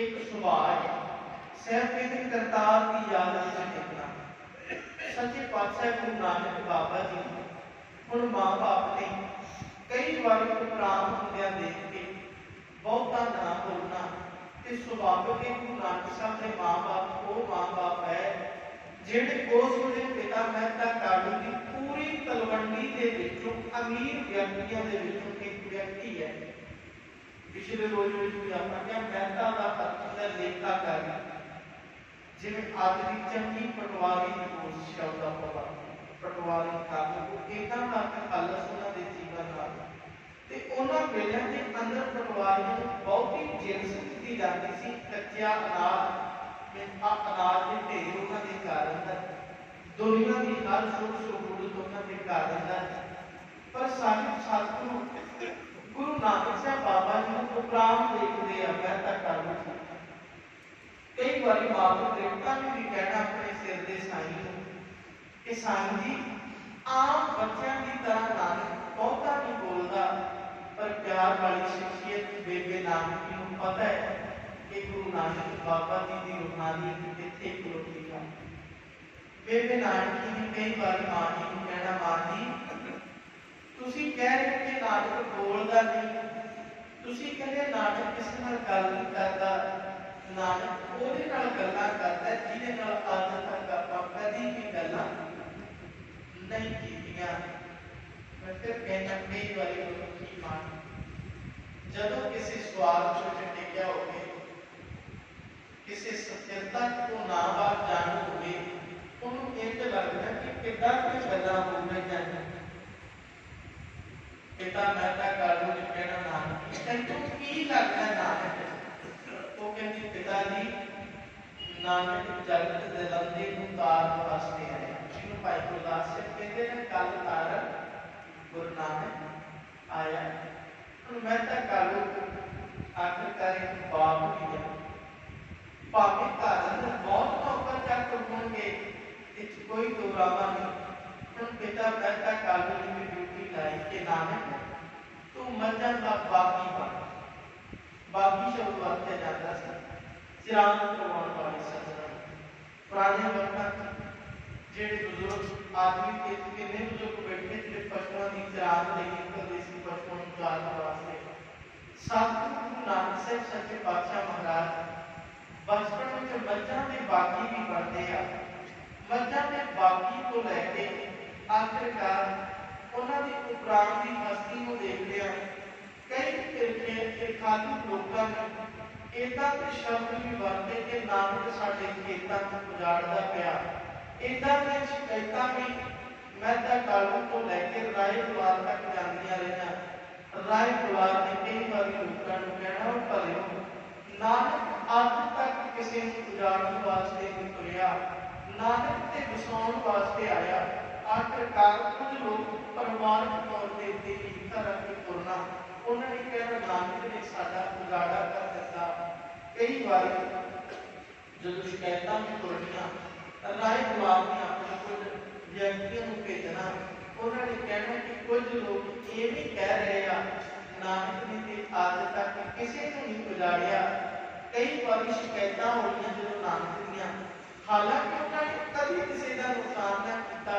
ਇੱਕ ਸੁਭਾਅ ਹੈ। ਕਰਤਾਰ ਦੀ ਯਾਦ ਵਿੱਚ ਟਿਕਣਾ। ਸੱਚੇ ਪਾਤਸ਼ਾਹ ਗੁਰੂ ਨਾਨਕ ਬਾਬਾ ਜੀ ਹੁਣ ਮਾਂ-ਬਾਪ ਨੇ ਕਈ ਵਾਰ ਉਪਰਾਮ ਹੁੰਦਿਆਂ ਦੇਖ ਕੇ ਬਹੁਤਾ ਨਾ ਬੋਲਣਾ ਤੇ ਸੁਭਾਵਿਕ ਹੈ ਗੁਰੂ ਨਾਨਕ ਸਾਹਿਬ ਦੇ ਮਾਂ-ਬਾਪ, ਉਹ ਮਾਂ-ਬਾਪ ਹੈ, ਜਿਹੜੇ ਉਸ ਵੇਲੇ ਪਿਤਾ ਮਹਿਤਾ ਕਾਲੂ ਦੀ ਪੂਰੀ ਤਲਵੰਡੀ ਦੇ ਵਿੱਚੋਂ ਅਮੀਰ ਵਿਅਕਤੀਆਂ ਦੇ ਵਿੱਚੋਂ ਇੱਕ ਵਿਅਕਤੀ ਹੈ। ਪਿਛਲੇ ਰੋਜ਼ ਵਿੱਚ ਵੀ ਆਪਾਂ ਕਿਹਾ ਮਹਿਤਾ ਦਾ ਅਰਥ ਹੈ ਲੇਖਾ ਕਰ ਜਿਵੇਂ ਅੱਜ ਦੀ ਚੰਗੀ ਪਟਵਾਰੀ ਦੀ ਕੋਸ਼ਿਸ਼ ਆਉਂਦਾ ਹੋਵਾ ਪਟਵਾਰੀ ਕਰਨ ਕੋ ਇਦਾਂ ਦਾ ਖਾਲਸ ਉਹਨਾਂ ਦੇ ਜੀਵਨ ਨਾਲ ਤੇ ਉਹਨਾਂ ਵੇਲਿਆਂ ਦੇ ਅੰਦਰ ਪਟਵਾਰੀਆਂ ਨੂੰ ਬਹੁਤੀ ਜਿੰਸ ਦਿੱਤੀ ਜਾਂਦੀ ਸੀ। ਕੱਚਾ ਅਨਾਜ ਤੇ ਆ ਅਨਾਜ ਦੇ ਢੇਰ ਉਹਨਾਂ ਦੇ ਘਰ ਅੰਦਰ। ਦੁਨੀਆ ਦੀ ਹਰ ਸੁੱਖ ਸਹੂਲਤ ਉਹਨਾਂ ਦੇ ਘਰ ਅੰਦਰ। ਪਰ ਸਾਹਿਬ ਸਤਿਗੁਰੂ ਗੁਰੂ ਨਾਨਕ ਸਾਹਿਬ ਬਾਬਾ ਜੀ ਨੂੰ ਉਪਰਾਮ ਦੇਖਦੇ ਆ ਮਹਿਤਾ ਕਰਨ ਕਈ ਵਾਰੀ ਬਾਬਾ ਦੇਵਤਾ ਨੇ ਵੀ ਕਹਿਣਾ ਆਪਣੇ ਸਿਰ ਦੇ ਸਾਈਂ ਨੂੰ ਕਿ ਸਾਈਂ ਜੀ ਆਮ ਬੱਚਿਆਂ ਦੀ ਤਰ੍ਹਾਂ ਨਾਨਕ ਬਹੁਤਾ ਨਹੀਂ ਬੋਲਦਾ ਪਰ ਪਿਆਰ ਵਾਲੀ ਸ਼ਖਸੀਅਤ ਬੇਬੇ ਨਾਨਕੀ ਨੂੰ ਪਤਾ ਹੈ ਕਿ ਗੁਰੂ ਨਾਨਕ ਬਾਬਾ ਜੀ ਦੀ ਰੂਹਾਨੀ ਕਿੱਥੇ ਖਲੋਤੀ ਹੈ ਬੇਬੇ ਨਾਨਕੀ ਨੇ ਕਈ ਵਾਰੀ ਮਾਂ ਜੀ ਨੂੰ ਕਹਿਣਾ ਮਾਂ ਜੀ ਤੁਸੀਂ ਕਹਿ ਰਹੇ ਹੋ ਕਿ ਨਾਟਕ ਬੋਲਦਾ ਨਹੀਂ ਤੁਸੀਂ ਕਹਿੰਦੇ ਨਾਟਕ ਕਿਸ ਨਾਲ ਗੱਲ ਨਹੀਂ ਕਰਦਾ ਨਾਟਕ ਉਹਦੇ ਨਾਲ ਗੱਲਾਂ ਕਰਦਾ ਹੈ ਜਿਹਦੇ ਨਾਲ ਅੱਜ ਤੱਕ ਆਪਾਂ ਕਦੀ ਵੀ ਗੱਲਾਂ ਨਹੀਂ ਕੀਤੀਆਂ ਮੈਂ ਫਿਰ ਕਹਿਣਾ ਕਈ ਵਾਰੀ ਮਨੁੱਖੀ ਮਨ ਜਦੋਂ ਕਿਸੇ ਸਵਾਲ ਵਿੱਚ ਟਿਕਿਆ ਹੋਵੇ ਕਿਸੇ ਸਥਿਰਤਾ ਤੋਂ ਨਾ ਬਾਹਰ ਜਾਣ ਹੋਵੇ ਉਹਨੂੰ ਇੰਜ ਲੱਗਦਾ ਕਿ ਕਿੱਦਾਂ ਕੋਈ ਗੱਲਾਂ ਹੋ ਰਹੀਆਂ ਨੇ ਪਿਤਾ ਮਹਿਤਾ ਕਾਲੂ ਨੇ ਕਹਿਣਾ ਨਾਨਕ ਤੈਨੂੰ ਕੀ ਲੱਗਦਾ ਨਾਨਕ ਉਹ ਕਹਿੰਦੀ, ਪਿਤਾ ਜੀ, ਨਾਨਕ ਜਗਤ ਦੇ ਲੰਦੇ ਨੂੰ ਤਾਰਨ ਵਾਸਤੇ ਆਇਆ ਜਿਹਨੂੰ ਭਾਈ ਗੁਰਦਾਸ ਸਾਹਿਬ ਕਹਿੰਦੇ ਨੇ ਕੱਲ ਤਾਰਨ ਗੁਰੂ ਨਾਨਕ ਆਇਆ। ਹੁਣ ਮਹਿਤਾ ਕਾਲੂ ਆਖਰਕਾਰ ਇੱਕ ਬਾਪ ਵੀ ਹੈ ਭਾਵੇਂ ਘਰ ਅੰਦਰ ਬਹੁਤ ਨੌਕਰ ਚੱਕ ਹੋਣਗੇ ਇਹ 'ਚ ਕੋਈ ਦੁਰਾਵਾ ਨਹੀਂ। ਹੁਣ ਪਿਤਾ ਮਹਿਤਾ ਕਾਲੂ ਨੇ لائی کے نامے کو تو مطلب مجھن با باقی بانا باقی شبت بات کیا جاتا سا سیران قرآن پاڑی سر پرانے برکا کی۔ جیڑ بزرگ آدمی کے کتنے بزرگ کو بیٹھے تھے پشکوان دی سیران دیکھے کر دی سی پشکوان جان پراسے ساتھ کو نامی سے سچے بادشاہ مہراج بچپن میں جو بچہ نے باقی بھی پڑھ دیا بچہ نے باقی کو لے کے آخر کار ਉਹਨਾਂ ਦੀ ਉਪਰਾਮ ਦੀ ਹਸਤੀ ਨੂੰ ਦੇਖਦੇ ਆ ਕਈ ਤਰੀਕੇ ਤੇ ਲੋਕਾਂ ਨੇ ਇਦਾਂ ਦੇ ਸ਼ਬਦ ਵੀ ਵਰਤੇ ਕਿ ਨਾਨਕ ਸਾਡੇ ਖੇਤਾਂ ਨੂੰ ਉਜਾੜਦਾ ਪਿਆ। ਇਦਾਂ ਦੇ ਸ਼ਿਕਾਇਤਾਂ ਵੀ ਮਹਿਤਾ ਕਾਲੂ ਤੋਂ ਲੈ ਕੇ ਰਾਏ ਬੁਲਾਰ ਤੱਕ ਜਾਂਦੀਆਂ ਰਹੀਆਂ। ਰਾਏ ਬੁਲਾਰ ਨੇ ਕਈ ਵਾਰੀ ਲੋਕਾਂ ਨੂੰ ਕਹਿਣਾ ਉਹ ਭਲਿਓ ਨਾਨਕ ਅੱਜ ਤੱਕ ਕਿਸੇ ਨੂੰ ਉਜਾੜਨ ਵਾਸਤੇ ਨਹੀਂ ਤੁਰਿਆ। ਨਾਨਕ ਤੇ ਵਸਾਉਣ ਵਾਸਤੇ ਆਇਆ। ਆਖਰਕਾਰ ਕੁਝ ਤੌਰ ਤੇ ਦਿੱਲੀ ਤਰ੍ਹਾਂ ਤੁਰਨਾ, ਉਹਨਾਂ ਨੇ ਕਹਿਣਾ ਨਾਨਕ ਨੇ ਸਾਡਾ ਉਜਾੜਾ ਕਰ ਦਿੱਤਾ। ਕਈ ਵਾਰੀ ਜਦੋਂ ਸ਼ਿਕਾਇਤਾਂ ਵੀ ਤੁਰਨੀਆਂ ਰਾਏ ਗੁਲਾਬ ਨੇ ਆਪਣੇ ਕੁਝ ਵਿਅਕਤੀਆਂ ਨੂੰ ਭੇਜਣਾ, ਉਹਨਾਂ ਨੇ ਕਹਿਣਾ ਕਿ ਕੁਝ ਲੋਕ ਇਹ ਵੀ ਕਹਿ ਰਹੇ ਆ ਨਾਨਕ ਨੇ ਤੇ ਅੱਜ ਤੱਕ ਕਿਸੇ ਨੂੰ ਨਹੀਂ ਉਜਾੜਿਆ। ਕਈ ਵਾਰੀ ਸ਼ਿਕਾਇਤਾਂ ਹੋਈਆਂ ਜਦੋਂ ਨਾਨਕ ਦੀਆਂ, ਹਾਲਾਂਕਿ ਉਹਨਾਂ ਨੇ ਕਦੀ ਕਿਸੇ ਦਾ ਨੁਕਸਾਨ ਨਾ ਕੀਤਾ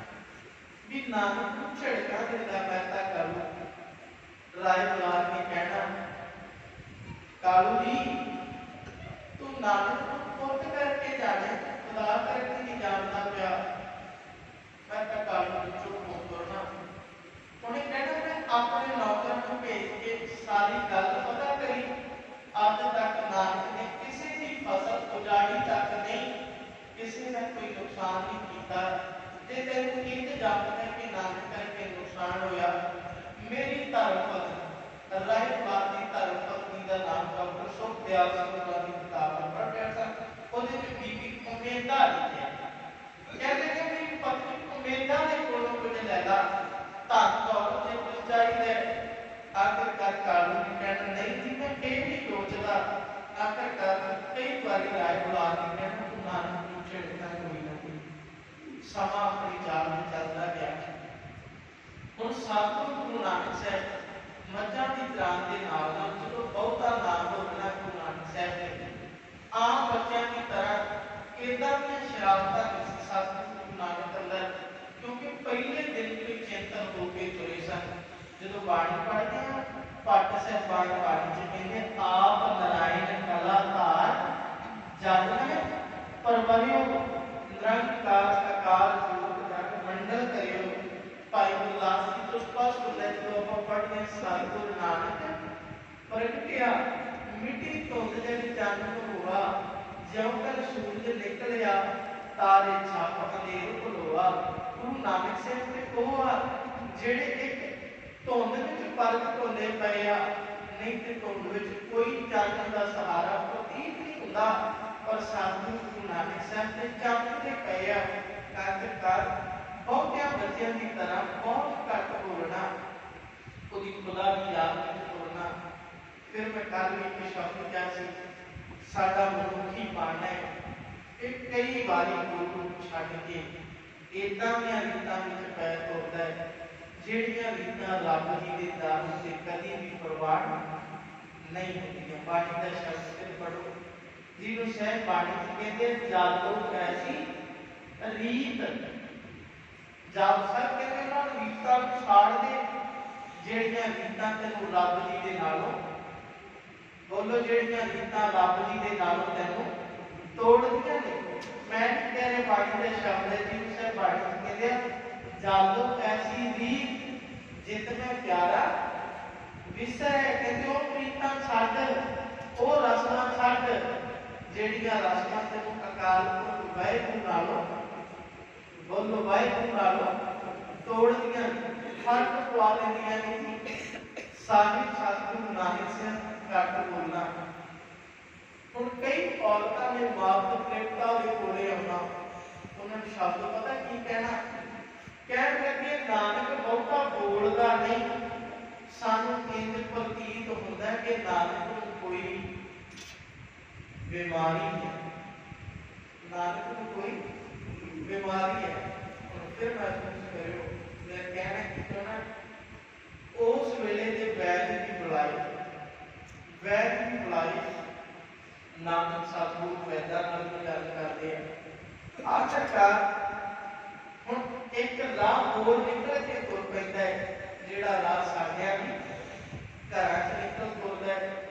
ਵੀ ਨਾਨਕ ਨੂੰ ਝੜਕਾ ਦਿੰਦਾ ਮਹਿਤਾ ਕਾਲੂ ਰਾਏ ਬੁਲਾਰ ਨੇ ਕਹਿਣਾ ਕਾਲੂ ਜੀ ਤੂੰ ਨਾਨਕ ਨੂੰ ਪੁੱਤ ਕਰਕੇ ਜਾਣੇ ਖੁਦਾ ਕਰਕੇ ਨਹੀਂ ਜਾਣਦਾ ਪਿਆ ਮਹਿਤਾ ਕਾਲੂ ਨੂੰ ਚੁੱਪ ਹੋ ਤੁਰਨਾ ਉਹਨੇ ਕਹਿਣਾ ਮੈਂ ਆਪਣੇ ਨੌਕਰ ਨੂੰ ਭੇਜ ਕੇ ਸਾਰੀ ਗੱਲ ਪਤਾ ਕਰੀ ਅੱਜ ਤੱਕ ਨਾਨਕ ਨੇ ਕਿਸੇ ਦੀ ਫਸਲ ਉਜਾੜੀ ਤੱਕ ਨਹੀਂ ਕਿਸੇ ਨੇ ਕੋਈ ਨੁਕਸਾਨ ਨਹੀਂ ਕੀਤਾ کئی باری رائے بلا دیتے ہیں تمہارا سما اپنی جان میں چلتا گیا ہوں سب گرو نانک صاحب مجھا کی جان کے نام نام جب بہتا نام ہو گیا گرو نانک صاحب نے عام بچوں کی طرح ادھر میں شرارت نہیں سب گرو نانک اندر کیونکہ پہلے دن کے چیتن ہو کے تلے سن جب باڑی پڑھتے ہیں پٹ سے پڑ باڑی چکے آپ نارائن کلا تار جگ میں پرولی ہو ਧਾਰ ਜਨ ਹੈ ਜੋਤ ਜਗ ਮੰਡਲ ਕਰਿਓ ਭਾਈ ਗੁਰਦਾਸ ਜੀ ਤੋਂ ਸਪਸ਼ਟ ਹੁੰਦਾ ਹੈ ਜਦੋਂ ਆਪਾਂ ਪੜ੍ਹਦੇ ਹਾਂ ਸਤਿਗੁਰੂ ਨਾਨਕ ਪ੍ਰਗਟਿਆ ਮਿੱਟੀ ਧੁੰਦ ਦੇ ਚੰਨ ਹੋਆ ਜਿਉਂ ਕਲ ਸੂਰਜ ਨਿਕਲਿਆ ਤਾਰੇ ਛਾਪ ਅੰਧੇਰ ਭਲੋਆ ਗੁਰੂ ਨਾਨਕ ਸਾਹਿਬ ਦੇ ਉਹ ਆ ਜਿਹੜੇ ਇੱਕ ਧੁੰਦ ਵਿੱਚ ਪਰਤ ਧੁੰਦੇ ਪਏ ਆ, ਨਹੀਂ ਤੇ ਧੁੰਦ ਵਿੱਚ ਕੋਈ ਚੰਨ ਦਾ ਸਹਾਰਾ ਪ੍ਰਤੀਤ ਨਹੀਂ ਹੁੰਦਾ। ਪਰ ਸਤਿਗੁਰੂ ਗੁਰੂ ਨਾਨਕ ਸਾਹਿਬ ਦੇ ਚਮਕਦੇ ਪਏ ਆ। ਕਾਰਕਕਾਰ ਬਹੁਤਿਆਂ ਬੱਚਿਆਂ ਦੀ ਤਰ੍ਹਾਂ ਬਹੁਤ ਘੱਟ ਬੋਲਣਾ ਉਹਦੀ ਖੁਦਾ ਦੀ ਯਾਦ ਵਿੱਚ ਬੋਲਣਾ ਫਿਰ ਮੈਂ ਕੱਲ ਇੱਕ ਸ਼ਬਦ ਕਿਹਾ ਸੀ, ਸਾਡਾ ਮਨੁੱਖੀ ਮਨ ਹੈ। ਇਹ ਕਈ ਵਾਰੀ ਗੁਰੂ ਛੱਡ ਕੇ ਇਦਾਂ ਦੀਆਂ ਰੀਤਾਂ ਵਿੱਚ ਪੈ ਤੁਰਦਾ ਹੈ, ਜਿਹੜੀਆਂ ਰੀਤਾਂ ਰੱਬ ਜੀ ਦੇ ਦਰ ਉੱਤੇ ਕਦੀ ਵੀ ਪ੍ਰਵਾਨ ਨਹੀਂ ਹੁੰਦੀਆਂ। ਬਾਣੀ ਦਾ ਸ਼ਬਦ ਤੇ ਪੜੋ ਜਿਹਨੂੰ ਸਹਿ ਬਾਣੀ ਕਹਿੰਦੇ ਜਾਲੋ ਐਸੀ ਰੀਤ। ਜਦ ਸਰ ਕਹਿੰਦੇ ਉਹਨਾਂ ਨੂੰ ਰੀਤਾਂ ਨੂੰ ਛਾੜ ਦੇ, ਜਿਹੜੀਆਂ ਰੀਤਾਂ ਤੈਨੂੰ ਰੱਬ ਜੀ ਦੇ ਨਾਲੋਂ, ਬੋਲੋ ਜਿਹੜੀਆਂ ਰੀਤਾਂ ਰੱਬ ਜੀ ਦੇ ਨਾਲੋਂ ਤੈਨੂੰ ਤੋੜਦੀਆਂ ਨੇ। ਮੈਂ ਨਹੀਂ ਬਾਣੀ ਦੇ ਸ਼ਬਦ ਹੈ, ਜਿਹਨੂੰ ਸਹਿ ਬਾਣੀ ਕਹਿੰਦੇ ਆ ਜਾਲੋ ਐਸੀ ਰੀਤ, ਜਿਤ ਮੈਂ ਪਿਆਰਾ ਵਿਸਰੇ। ਕਹਿੰਦੇ ਉਹ ਪ੍ਰੀਤਾਂ ਛੱਡ, ਉਹ ਰਸਮਾਂ ਛੱਡ ਜਿਹੜੀਆਂ ਰਸਮਾਂ ਤੈਨੂੰ ਅਕਾਲ ਪੁਰਖ ਵਾਹਿਗੁਰੂ ਨਾਲੋਂ, ਬੋਲੋ ਵਾਹਿਗੁਰੂ ਨਾਲੋਂ ਤੋੜਦੀਆਂ, ਫ਼ਰਕ ਪਵਾ ਲੈਂਦੀਆਂ ਨੇ ਜੀ। ਸਾਹਿਬ ਸਤਿਗੁਰੂ ਨਾਨਕ ਸਿੰਘ ਘੱਟ ਬੋਲਣਾ। ਹੁਣ ਕਈ ਔਰਤਾਂ ਨੇ ਮਾਤ ਤ੍ਰਿਪਤਾ ਦੇ ਕੋਲੇ ਆਉਣਾ। ਉਹਨਾਂ ਨੂੰ ਸ਼ਬਦ ਪਤਾ ਕੀ ਕਹਿਣਾ? ਕਹਿਣ ਲੱਗੇ, ਨਾਨਕ ਬਹੁਤਾ ਬੋਲਦਾ ਨਹੀਂ। ਸਾਨੂੰ ਇੰਜ ਪ੍ਰਤੀਤ ਹੁੰਦਾ ਹੈ ਕਿ ਨਾਨਕ ਨੂੰ ਕੋਈ ਬਿਮਾਰੀ ਹੈ। ਨਾਨਕ ਨੂੰ ਕੋਈ ਬਿਮਾਰੀ ਹੈ। ਹੁਣ ਫਿਰ ਮਹਿਸੂਸ ਕਰਿਓ, ਮੈਂ ਕਹਿਣਾ ਕਿ ਕਹਿਣਾ ਉਸ ਵੇਲੇ ਦੇ ਵੈਦ ਦੀ ਬੁਲਾਈ ਵੈਦ ਦੀ ਨਾਨਕ ਸਤਿਗੁਰੂ ਵੈਦਾਂ ਨਾਲ ਗੱਲ ਕਰਦੇ ਆ। ਆਖਰਕਾਰ ਹੁਣ ਇੱਕ ਰਾਹ ਹੋਰ ਨਿਕਲ ਕੇ ਤੁਰ ਪੈਂਦਾ ਹੈ, ਜਿਹੜਾ ਰਾਹ ਸਾਡਿਆਂ ਵੀ ਘਰਾਂ 'ਚ ਨਿਕਲ ਤੁਰਦਾ ਹੈ।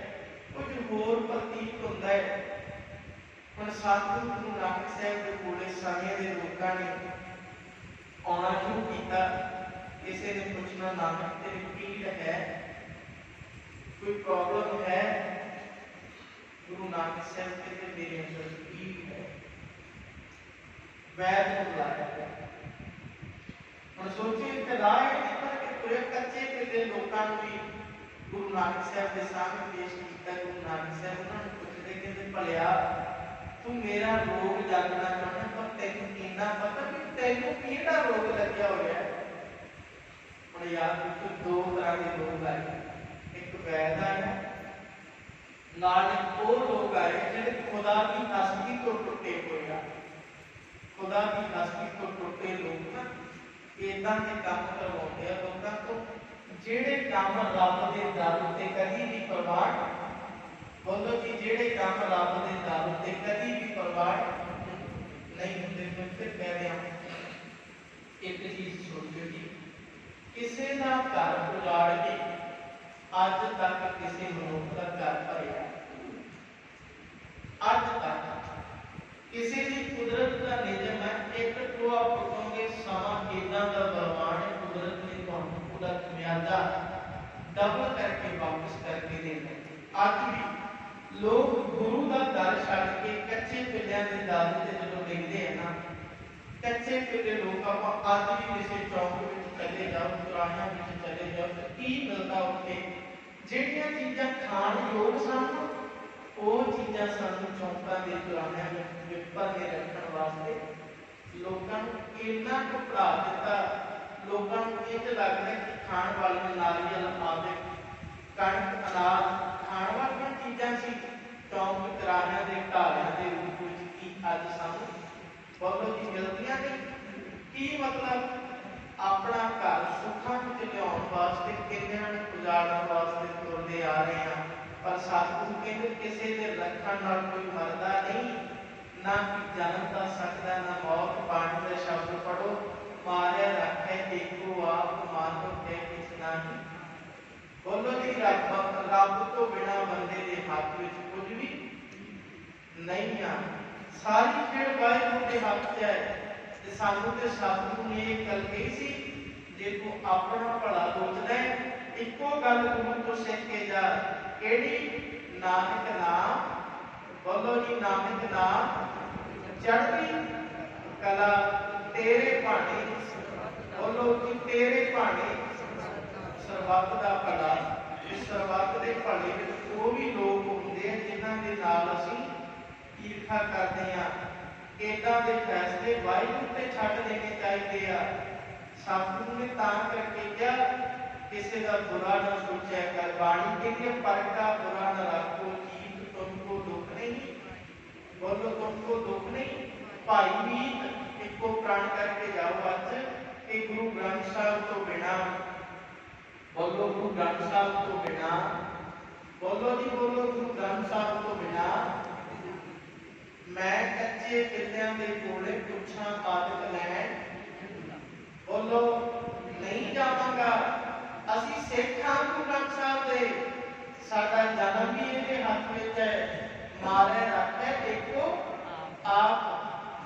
ਕੁਝ ਹੋਰ ਪ੍ਰਤੀਤ ਹੁੰਦਾ ਹੈ। ਹੁਣ ਸਤਿਗੁਰੂ ਗੁਰੂ ਨਾਨਕ ਸਾਹਿਬ ਦੇ ਕੋਲੇ ਸਮੇਂ ਦੇ ਲੋਕਾਂ ਨੇ ਆਉਣਾ ਸ਼ੁਰੂ ਕੀਤਾ। ਕਿਸੇ ਨੇ ਪੁੱਛਣਾ, ਨਾਨਕ, ਤੇਰੀ ਪੀੜ ਹੈ? ਕੋਈ ਪ੍ਰੋਬਲਮ ਹੈ? ਗੁਰੂ ਨਾਨਕ ਸਾਹਿਬ ਕਹਿੰਦੇ, ਮੇਰੇ ਅੰਦਰ ਪੀੜ ਹੈ। ਵੈਦ ਨੂੰ ਬੁਲਾਇਆ ਗਿਆ। ਹੁਣ ਸੋਚੀਏ ਕਿ ਰਾਹ ਇਹ ਨਿਕਲ ਕੇ ਤੁਰੇ ਕੱਚੇ ਪਿੱਲੇ ਲੋਕਾਂ ਨੂੰ ਵੀ گرو نانک صاحب کے سامنے پیش کیتا گرو نانک صاحب انہوں نے پوچھتے کہ بھلیا تو میرا روگ جاننا چاہنا پر تینوں کینا پتا کہ تینوں کیڑا روگ لگیا ہوا ہے اور یاد رکھو دو طرح کے لوگ آئے ایک وید آیا نال ایک وہ لوگ آئے جڑے خدا کی تصدیق کو ٹوٹے ہوئے خدا کی تصدیق کو ٹوٹے لوگ نا ایداں کے کام جیڑے کام رب دے در تے کدی بھی پرواہ بولو جی جیڑے کام رب دے در تے کدی بھی پرواہ نہیں ہوندے، پھر پھر کہہ رہے ہیں ایک چیز چھوڑ دیو جی۔ کسے دا گھر بگاڑ کے اج تک کسے منوکھ دا گھر بھریا اج تک کسی بھی قدرت کا نظم ہے، ایک ٹوا پکوں گے سما کھیتوں کا برباد ਡਬਲ ਕਰਕੇ ਵਾਪਸ ਕਰਕੇ ਦਿੰਦੇ ਅੱਜ ਵੀ ਲੋਕ ਗੁਰੂ ਦਾ ਦਰ ਛੱਡ ਕੇ ਕੱਚੇ ਪਿੱਲਿਆਂ ਦੇ ਦਰ ਤੇ ਜਦੋਂ ਡਿੱਗਦੇ ਆ ਨਾ, ਕੱਚੇ ਪਿੱਲੇ ਲੋਕ ਆਪਾਂ ਅੱਜ ਵੀ ਕਿਸੇ ਚੌਂਕ ਵਿੱਚ ਚਲੇ ਜਾਓ ਦੁਰਾਨਿਆਂ ਵਿੱਚ ਚਲੇ ਜਾਓ ਤਾਂ ਕੀ ਮਿਲਦਾ ਉੱਥੇ? ਜਿਹੜੀਆਂ ਚੀਜ਼ਾਂ ਖਾਣ ਯੋਗ ਸਨ, ਉਹ ਚੀਜ਼ਾਂ ਸਾਨੂੰ ਚੌਂਕਾਂ ਦੇ ਦੁਰਾਨਿਆਂ ਵਿੱਚ ਵਿਪਰ ਕੇ ਰੱਖਣ ਵਾਸਤੇ ਲੋਕਾਂ ਨੂੰ ਇੰਨਾ ਕੁ ਦਿੱਤਾ ਲੋਕਾਂ ਨੂੰ ਇਹ ਤੇ ਲੱਗਦਾ ਕਿ ਖਾਣ ਵਾਲੀਆਂ ਨਾਰੀਅਲ ਆਦਿ ਕਣਕ, ਅਨਾਜ, ਖਾਣ ਵਾਲੀਆਂ ਚੀਜ਼ਾਂ ਸੀ, ਚੌਂਕ ਤਰਾਹਿਆਂ ਦੇ, ਢਾਲਿਆਂ ਦੇ ਰੂਪ ਵਿੱਚ ਕੀ ਅੱਜ ਸਾਨੂੰ ਬੋਲੋ ਜੀ ਮਿਲਦੀਆਂ ਨੇ। ਕੀ ਮਤਲਬ ਆਪਣਾ ਘਰ ਸੁੱਖਾਂ ਵਿੱਚ ਲਿਆਉਣ ਵਾਸਤੇ ਕਿੰਨਿਆਂ ਨੂੰ ਉਜਾੜਨ ਵਾਸਤੇ ਤੁਰਦੇ ਆ ਰਹੇ ਆ, ਪਰ ਸਤਿਗੁਰੂ ਕਹਿੰਦੇ ਕਿਸੇ ਦੇ ਰੱਖਣ ਨਾਲ ਕੋਈ ਮਰਦਾ ਨਹੀਂ, ਨਾ ਜਨਮ ਦਾ ਸਕਦਾ, ਨਾ ਮੌਤ, ਬਾਣੀ ਦਾ ਸ਼ਬਦ ਪੜੋ ਮਾਰਿਆ ਰੱਖੇ, ਦੇਖੋ ਆਪ ਮਾਨੋ ਤੇ ਕਿਸ ਨਹੀਂ। ਬੋਲੋ ਜੀ, ਰੱਬ ਰੱਬ ਤੋਂ ਬਿਨਾ ਬੰਦੇ ਦੇ ਹੱਥ ਵਿੱਚ ਕੁਝ ਵੀ ਨਹੀਂ ਆ। ਸਾਰੀ ਖੇਡ ਵਾਹਿਗੁਰੂ ਦੇ ਹੱਥ 'ਚ ਹੈ ਤੇ ਸਾਨੂੰ ਤੇ ਸਤਿਗੁਰੂ ਨੇ ਇਹ ਗੱਲ ਕਹੀ ਸੀ, ਜੇ ਤੂੰ ਆਪਣਾ ਭਲਾ ਸੋਚਦਾ ਹੈ, ਇੱਕੋ ਗੱਲ ਗੁਰੂ ਤੋਂ ਸਿੱਖ ਕੇ ਜਾ। ਕਿਹੜੀ? ਨਾਨਕ ਨਾਮ। ਬੋਲੋ ਜੀ, ਨਾਨਕ ਨਾਮ। ਚੜ੍ਹਦੀ ਕਲਾ ਤੇਰੇ ਭਾਣੇ ਬੋਲੋ ਜੀ ਤੇਰੇ ਭਾਣੇ ਸਰਬੱਤ ਦਾ ਭਲਾ। ਇਸ ਸਰਬੱਤ ਦੇ ਭਲੇ ਵਿੱਚ ਉਹ ਵੀ ਲੋਕ ਹੁੰਦੇ ਆ ਜਿਨ੍ਹਾਂ ਦੇ ਨਾਲ ਅਸੀਂ ਈਰਖਾ ਕਰਦੇ ਆ। ਇਦਾਂ ਦੇ ਫੈਸਲੇ ਵਾਹਿਗੁਰੂ ਤੇ ਛੱਡ ਦੇਣੇ ਚਾਹੀਦੇ ਆ। ਸਤਿਗੁਰੂ ਨੇ ਤਾਂ ਕਰਕੇ ਕਿਹਾ ਕਿਸੇ ਦਾ ਬੁਰਾ ਨਾ ਸੋਚਿਆ ਕਰ। ਬਾਣੀ ਕਹਿੰਦੀ ਹੈ, ਪਰ ਬੁਰਾ ਨਾ ਰੱਖੋ ਜੀਤ ਤੁਮਕੋ ਦੁੱਖ ਨਹੀਂ। ਬੋਲੋ ਤੁਮਕੋ ਦੁੱਖ ਨਹੀਂ। ਭਾਈ ਵੀ ਇੱਕੋ ਪ੍ਰਾਣ ਕਰਕੇ ਜਾਓ ਅੱਜ ਕਿ ਗੁਰੂ ਗ੍ਰੰਥ ਸਾਹਿਬ ਤੋਂ ਬਿਨਾ ਬੋਲੋ ਗੁਰੂ ਗ੍ਰੰਥ ਸਾਹਿਬ ਤੋਂ ਬਿਨਾ ਬੋਲੋ ਜੀ ਬੋਲੋ ਗੁਰੂ ਗ੍ਰੰਥ ਸਾਹਿਬ ਤੋਂ ਬਿਨਾ ਮੈਂ ਕੱਚੇ ਪਿੱਲਿਆਂ ਦੇ ਕੋਲੇ ਪੁੱਛਾਂ ਆਦਤ ਲੈਣ ਬੋਲੋ ਨਹੀਂ ਜਾਵਾਂਗਾ ਅਸੀਂ ਸਿੱਖਾਂ ਗੁਰੂ ਗ੍ਰੰਥ ਸਾਹਿਬ ਦੇ ਸਾਡਾ ਜਨਮ ਵੀ ਇਹਦੇ ਹੱਥ ਵਿੱਚ ਹੈ ਮਾਰੇ ਰੱਖੇ ਦੇਖੋ ਆਪ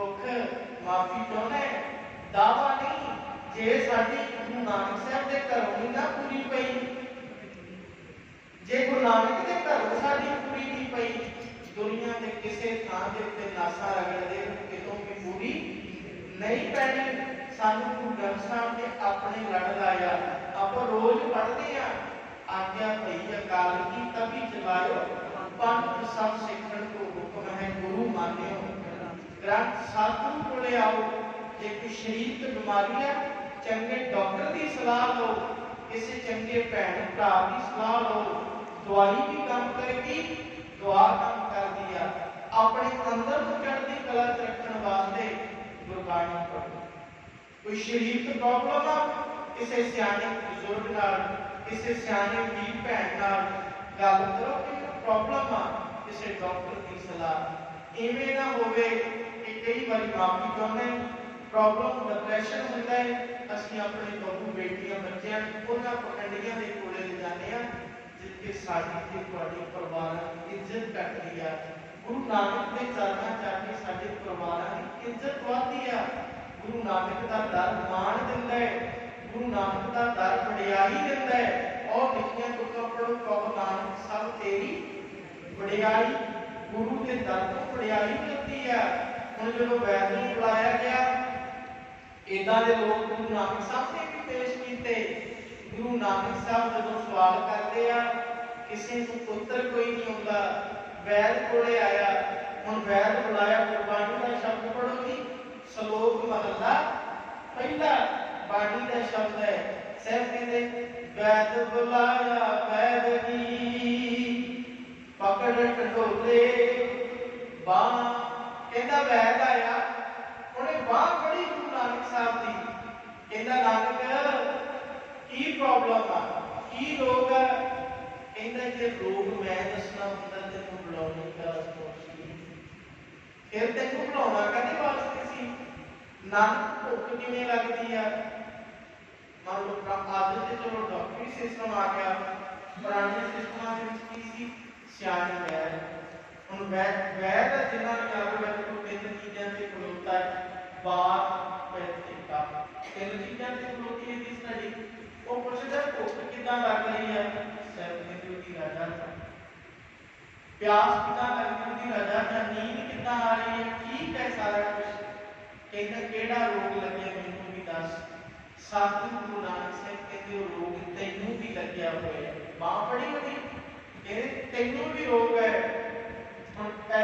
ਉਤਰੇ ਮਾਈਕੀ ਦੁੱਖ ਮਾਫੀ ਚਾਹੁੰਦਾ ਦਾਵਾ ਨਹੀਂ, ਜੇ ਸਾਡੀ ਗੁਰੂ ਨਾਨਕ ਸਾਹਿਬ ਦੇ ਘਰੋਂ ਹੀ ਨਾ ਪੂਰੀ ਪਈ। ਜੇ ਗੁਰੂ ਨਾਨਕ ਦੇ ਘਰੋਂ ਸਾਡੀ ਪੂਰੀ ਨਹੀਂ ਪਈ, ਦੁਨੀਆ ਦੇ ਕਿਸੇ ਥਾਂ ਦੇ ਉੱਤੇ ਨਾਸਾ ਰਗੜਦੇ ਕਿਤੋਂ ਵੀ ਪੂਰੀ ਨਹੀਂ ਪੈਣੀ। ਸਾਨੂੰ ਗੁਰੂ ਗ੍ਰੰਥ ਸਾਹਿਬ ਨੇ ਆਪਣੇ ਲੜ ਲਾਇਆ। ਆਪਾਂ ਰੋਜ਼ ਪੜ੍ਹਦੇ ਆ ਆਗਿਆ ਭਈ ਅਕਾਲ ਕੀ ਤਬੀ ਚਲਾਇਓ। ਪੰਜ ਸਭ ਸਿੱਖਣ ਕੋ ਹੁਕਮ ਹੈ, ਗੁਰੂ ਮਾਨਿਓ ਗ੍ਰੰਥ ਸਤਿਗੁਰੂ ਕੋਲੇ ਆਓ। ਜੇ ਕੋਈ ਸਰੀਰਕ ਬਿਮਾਰੀ ਹੈ, ਚੰਗੇ ਡਾਕਟਰ ਦੀ ਸਲਾਹ ਲਓ। ਕਿਸੇ ਚੰਗੇ ਭੈਣ ਭਰਾ ਦੀ ਸਲਾਹ ਲਓ। ਦਵਾਈ ਵੀ ਕੰਮ ਕਰੇਗੀ, ਦੁਆ ਕੰਮ ਕਰਦੀ ਆ। ਆਪਣੇ ਅੰਦਰ ਨੂੰ ਚੜ੍ਹਦੀ ਕਲਾ ਚ ਰੱਖਣ ਵਾਸਤੇ ਗੁਰਬਾਣੀ ਪੜ੍ਹੋ। ਕੋਈ ਸਰੀਰਕ ਪ੍ਰੋਬਲਮ ਆ, ਕਿਸੇ ਸਿਆਣੇ ਬਜ਼ੁਰਗ ਨਾਲ, ਕਿਸੇ ਸਿਆਣੇ ਵੀਰ ਭੈਣ ਨਾਲ ਗੱਲ ਕਰੋ ਕਿ ਪ੍ਰੋਬਲਮ ਆ, ਕਿਸੇ ਡਾਕਟਰ ਦੀ ਸਲਾਹ। ਐਵੇਂ ਨਾ ਹੋਵੇ ਕਿ ਕਈ ਵਾਰੀ ਮਾਫੀ ਚਾਹੁੰਦੇ ਪ੍ਰੋਬਲਮ ਡਿਪਰੈਸ਼ਨ ਹੁੰਦਾ ਹੈ, ਅਸੀਂ ਆਪਣੇ ਬਹੂ ਬੇਟੀਆਂ, ਬੱਚਿਆਂ ਨੂੰ ਉਹਨਾਂ ਪਖੰਡੀਆਂ ਦੇ ਕੋਲੇ ਲੈ ਜਾਂਦੇ ਆ ਜਿੱਥੇ ਸਾਡੀ ਤੇ ਤੁਹਾਡੀ ਪਰਿਵਾਰਾਂ ਦੀ ਇੱਜ਼ਤ ਘਟਦੀ ਆ। ਗੁਰੂ ਨਾਨਕ ਦੇ ਚਰਨਾਂ ਚ ਆ ਕੇ ਸਾਡੇ ਪਰਿਵਾਰਾਂ ਦੀ ਇੱਜ਼ਤ ਵਧਦੀ ਆ। ਗੁਰੂ ਨਾਨਕ ਦਾ ਦਰ ਮਾਣ ਦਿੰਦਾ ਹੈ, ਗੁਰੂ ਨਾਨਕ ਦਾ ਦਰ ਵਡਿਆਈ ਦਿੰਦਾ ਹੈ। ਔਰ ਲਿਖੀਆਂ ਤੁਕਾਂ ਪੜੋ ਕਹੋ ਨਾਨਕ ਸਭ ਤੇਰੀ ਵਡਿਆਈ, ਗੁਰੂ ਦੇ ਦਰ ਤੋਂ ਵਡਿਆਈ ਮਿਲਦੀ ਆ। ਹੁਣ ਜਦੋਂ ਵੈਦ ਨੂੰ ਬੁਲਾਇਆ ਗਿਆ ਇਦਾਂ ਦੇ ਲੋਕ ਗੁਰੂ ਨਾਨਕ ਸਾਹਿਬ ਨੇ ਵੀ ਪੇਸ਼ ਕੀਤੇ। ਗੁਰੂ ਨਾਨਕ ਸਾਹਿਬ ਜਦੋਂ ਸਵਾਲ ਕਰਦੇ ਆ, ਕਿਸੇ ਨੂੰ ਪੁੱਤਰ ਕੋਈ ਨਹੀਂ ਹੁੰਦਾ, ਵੈਦ ਕੋਲੇ ਆਇਆ, ਹੁਣ ਵੈਦ ਬੁਲਾਇਆ, ਗੁਰਬਾਣੀ ਦਾ ਸ਼ਬਦ ਪੜੋ ਜੀ। ਸ਼ਲੋਕ ਮਹਲਾ, ਪਹਿਲਾ ਬਾਣੀ ਦਾ ਸ਼ਬਦ ਹੈ। ਸਹਿਬ ਕਹਿੰਦੇ, ਵੈਦ ਬੁਲਾਇਆ, ਵੈਦ ਜੀ ਪਕੜ ਟਟੋਲੇ ਬਾਹ ਕਹਿੰਦਾ ਵੈਦ ਆਇਆ ਉਹਨੇ ਬਾਹ ਫੜੀ ਗੁਰੂ ਨਾਨਕ ਸਾਹਿਬ ਦੀ ਕਹਿੰਦਾ ਨਾਨਕ ਕੀ ਪ੍ਰੋਬਲਮ ਆ ਕੀ ਰੋਗ ਹੈ ਕਹਿੰਦਾ ਜੇ ਰੋਗ ਮੈਂ ਦੱਸਣਾ ਹੁੰਦਾ ਤੈਨੂੰ ਬੁਲਾਉਣੀ ਦਾ ਅਸਤੋਸ਼ ਸੀ ਫਿਰ ਤੈਨੂੰ ਬੁਲਾਉਣਾ ਕਦੇ ਵਾਸਤੇ ਸੀ ਨਾਨਕ ਭੁੱਖ ਕਿਵੇਂ ਲੱਗਦੀ ਆ ਮੰਨ ਲਓ ਪ੍ਰਾ- ਅੱਜ ਤੇ ਚਲੋ ਡਾਕਟਰੀ ਸਿਸਟਮ ਆ ਗਿਆ ਪੁਰਾਣੇ ਸਿਸਟਮਾਂ ਦੇ ਵਿੱਚ ਕੀ ਸੀ ਸਿਆਣੀ ਵੈਦ ਹੁਣ ਵੈਦ ਵੈਦ ਆ ਜਿਨ੍ਹਾਂ ਨੇ ਆਲੂ ਵੈਦ ਨੂੰ ਤਿੰਨ ਚੀਜ਼ਾਂ ਤੇ ਖਲੋਤਾ ਹੈ ਬਾਤ ਪੈਤਿਕਾ ਤਿੰਨ ਚੀਜ਼ਾਂ ਤੇ ਖਲੋਤੀ ਹੈ ਦੀ ਸਟੱਡੀ ਉਹ ਪੁੱਛਦਾ ਭੁੱਖ ਕਿੱਦਾਂ ਲੱਗ ਰਹੀ ਹੈ ਸਿਰ ਤੇ ਉਹਦੀ ਰਾਜਾ ਪਿਆਸ ਕਿੱਦਾਂ ਲੱਗਦੀ ਉਹਦੀ ਰਾਜਾ ਜਾਂ ਨੀਂਦ ਕਿੱਦਾਂ ਆ ਰਹੀ ਹੈ ਠੀਕ ਹੈ ਸਾਰਾ ਕੁਝ ਕਹਿੰਦਾ ਕਿਹੜਾ ਰੋਗ ਲੱਗਿਆ ਮੈਨੂੰ ਵੀ ਦੱਸ ਸਤਿਗੁਰੂ ਗੁਰੂ ਨਾਨਕ ਸਾਹਿਬ ਕਹਿੰਦੇ ਉਹ ਰੋਗ ਤੈਨੂੰ ਵੀ ਲੱਗਿਆ ਹੋਇਆ ਹੈ ਬਾਹ ਬੜੀ ਉਹਦੀ ਕਹਿੰਦੇ ਤੈਨੂੰ ਵੀ ਰੋਗ ਹੈ ਹੁਣ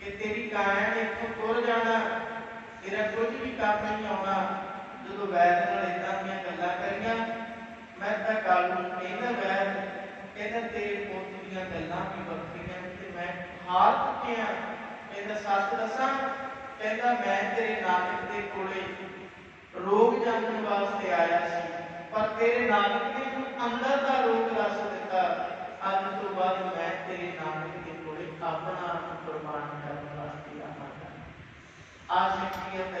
ਕਿ ਤੇਰੀ ਕਾਇਆ ਇੱਥੋਂ ਤੁਰ ਜਾਣਾ। ਤੇਰਾ ਕੁਝ ਵੀ ਕੰਮ ਨਹੀਂ ਆਉਣਾ ਜਦੋਂ ਵੈਦ ਨਾਲ ਇਦਾਂ ਦੀਆਂ ਗੱਲਾਂ ਕਰੀਆਂ, ਮੈਂ ਤਾਂ ਗੱਲ ਨੂੰ ਕਹਿੰਦਾ, ਵੈਦ, ਕਹਿੰਦਾ ਤੇਰੇ ਪੁੱਤ ਦੀਆਂ ਗੱਲਾਂ ਵੀ ਵੱਖਰੀਆਂ ਤੇ ਮੈਂ ਹਾਰ ਚੁੱਕਿਆ। ਕਹਿੰਦਾ, ਸੱਚ ਦੱਸਾਂ, ਕਹਿੰਦਾ ਮੈਂ ਤੇਰੇ ਨਾਨਕ ਦੇ ਕੋਲੇ ਰੋਗ ਜਾਣਨ ਵਾਸਤੇ ਆਇਆ ਸੀ, ਪਰ ਤੇਰੇ ਨਾਨਕ ਨੇ ਅੰਦਰ ਦਾ ਰੋਗ ਦੱਸ ਦਿੱਤਾ। ਅੱਜ ਤੋਂ ਬਾਅਦ ਮੈਂ ਤੇਰੇ ਨਾਨਕ ਦੇ اپنا قربان کر واسطے آمادہ آج ایک نیت ہے؟